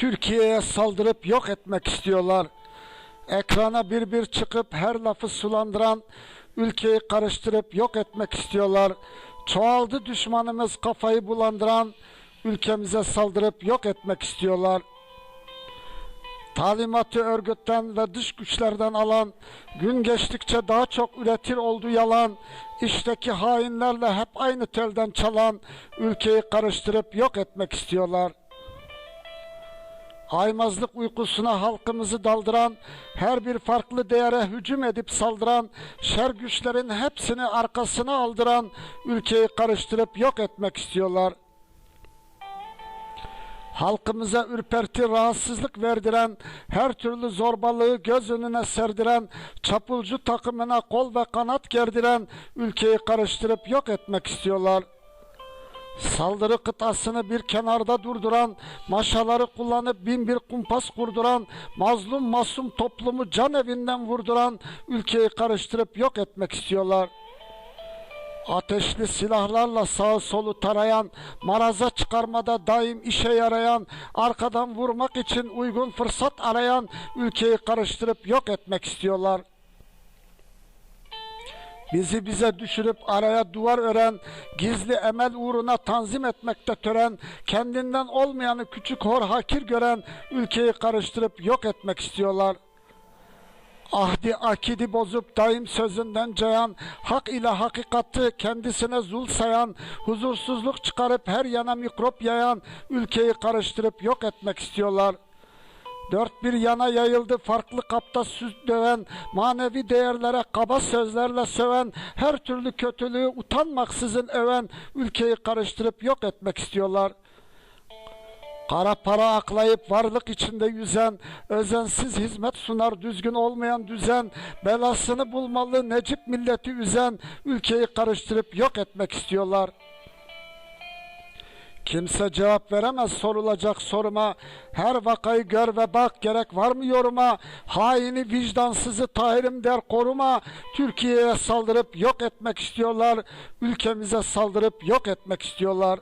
Türkiye'ye saldırıp yok etmek istiyorlar. Ekrana bir bir çıkıp her lafı sulandıran, ülkeyi karıştırıp yok etmek istiyorlar. Çoğaldı düşmanımız kafayı bulandıran, ülkemize saldırıp yok etmek istiyorlar. Talimatı örgütten ve dış güçlerden alan, gün geçtikçe daha çok üretir oldu yalan, işteki hainlerle hep aynı telden çalan, ülkeyi karıştırıp yok etmek istiyorlar. Aymazlık uykusuna halkımızı daldıran, her bir farklı değere hücum edip saldıran, şer güçlerin hepsini arkasına aldıran, ülkeyi karıştırıp yok etmek istiyorlar. Halkımıza ürperti, rahatsızlık verdiren, her türlü zorbalığı göz önüne serdiren, çapulcu takımına kol ve kanat gerdiren, ülkeyi karıştırıp yok etmek istiyorlar. Saldırı kıtasını bir kenarda durduran, maşaları kullanıp bin bir kumpas kurduran, mazlum masum toplumu can evinden vurduran, ülkeyi karıştırıp yok etmek istiyorlar. Ateşli silahlarla sağı solu tarayan, maraza çıkarmada daim işe yarayan, arkadan vurmak için uygun fırsat arayan, ülkeyi karıştırıp yok etmek istiyorlar. Bizi bize düşürüp araya duvar ören, gizli emel uğruna tanzim etmekte tören, kendinden olmayanı küçük hor hakir gören, ülkeyi karıştırıp yok etmek istiyorlar. Ahdi akidi bozup daim sözünden cayan, hak ile hakikati kendisine zul sayan, huzursuzluk çıkarıp her yana mikrop yayan, ülkeyi karıştırıp yok etmek istiyorlar. Dört bir yana yayıldı farklı kapta süz döven, manevi değerlere kaba sözlerle söven, her türlü kötülüğü utanmaksızın öven, ülkeyi karıştırıp yok etmek istiyorlar. Kara para aklayıp varlık içinde yüzen, özensiz hizmet sunar düzgün olmayan düzen, belasını bulmalı Necip milleti üzen, ülkeyi karıştırıp yok etmek istiyorlar. Kimse cevap veremez sorulacak soruma. Her vakayı gör ve bak gerek var mı yoruma? Haini vicdansızı tahirim der koruma. Türkiye'ye saldırıp yok etmek istiyorlar. Ülkemize saldırıp yok etmek istiyorlar.